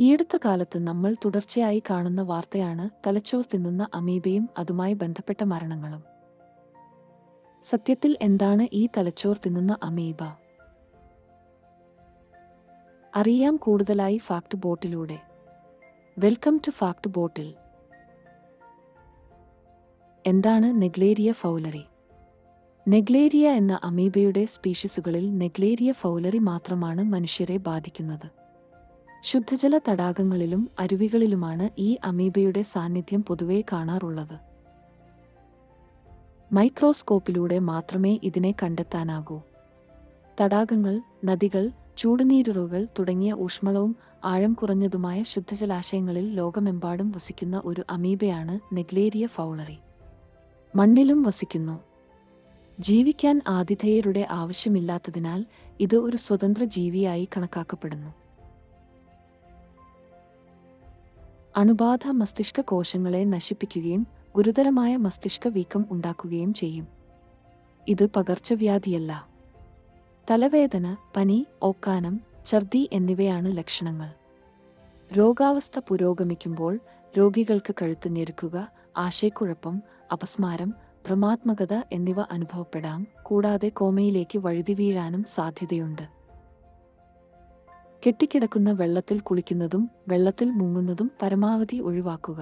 ഈയടുത്ത കാലത്ത് നമ്മൾ തുടർച്ചയായി കാണുന്ന വാർത്തയാണ് തലച്ചോർ തിന്നുന്ന അമീബയും അതുമായി ബന്ധപ്പെട്ട മരണങ്ങളും. സത്യത്തിൽ എന്താണ് ഈ തലച്ചോർ തിന്നുന്ന അമീബ? അറിയാം കൂടുതലായി fact ബോട്ടിലൂടെ. Welcome to fact bottle. എന്താണ് നെഗ്ലേരിയ ഫൗലറി? നെഗ്ലേരിയ എന്ന അമീബയുടെ സ്പീഷീസുകളിൽ നെഗ്ലേരിയ ഫൗലറി മാത്രമാണ് മനുഷ്യരെ ബാധിക്കുന്നത്. ശുദ്ധജല തടാകങ്ങളിലും അരുവികളിലുമാണ് ഈ അമീബയുടെ സാന്നിധ്യം പൊതുവെ കാണാറുള്ളത്. മൈക്രോസ്കോപ്പിലൂടെ മാത്രമേ ഇതിനെ കണ്ടെത്താനാകൂ. തടാകങ്ങൾ നദികൾ ചൂടുനീരുറുകൾ തുടങ്ങിയ ഊഷ്മളവും ആഴം കുറഞ്ഞതുമായ ശുദ്ധജലാശയങ്ങളിൽ ലോകമെമ്പാടും വസിക്കുന്ന ഒരു അമീബയാണ് നെഗ്ലേരിയ ഫൗളറി. മണ്ണിലും വസിക്കുന്നു. ജീവിക്കാൻ ആതിഥേയരുടെ ആവശ്യമില്ലാത്തതിനാൽ ഇത് ഒരു സ്വതന്ത്ര ജീവിയായി കണക്കാക്കപ്പെടുന്നു. അണുബാധ മസ്തിഷ്ക കോശങ്ങളെ നശിപ്പിക്കുകയും ഗുരുതരമായ മസ്തിഷ്ക വീക്കം ഉണ്ടാക്കുകയും ചെയ്യും. ഇത് പകർച്ചവ്യാധിയല്ല. തലവേദന പനി ഓക്കാനം ഛർദി എന്നിവയാണ് ലക്ഷണങ്ങൾ. രോഗാവസ്ഥ പുരോഗമിക്കുമ്പോൾ രോഗികൾക്ക് കഴുത്ത് ഞെരുക്കുക ആശയക്കുഴപ്പം അപസ്മാരം ഭ്രമാത്മകത എന്നിവ അനുഭവപ്പെടാം കൂടാതെ കോമയിലേക്ക് വഴുതി വീഴാനും സാധ്യതയുണ്ട്. കെട്ടിക്കിടക്കുന്ന വെള്ളത്തിൽ കുളിക്കുന്നതും വെള്ളത്തിൽ മുങ്ങുന്നതും പരമാവധി ഒഴിവാക്കുക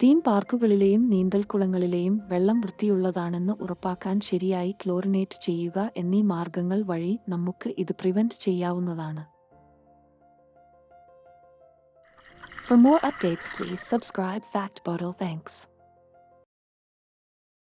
തീം പാർക്കുകളിലെയും നീന്തൽക്കുളങ്ങളിലെയും വെള്ളം വൃത്തിയുള്ളതാണെന്ന് ഉറപ്പാക്കാൻ ശരിയായി ക്ലോറിനേറ്റ് ചെയ്യുക എന്നീ മാർഗങ്ങൾ വഴി നമുക്ക് ഇത് പ്രിവെന്റ് ചെയ്യാവുന്നതാണ് For more updates, please subscribe Fact Bottle. Thanks.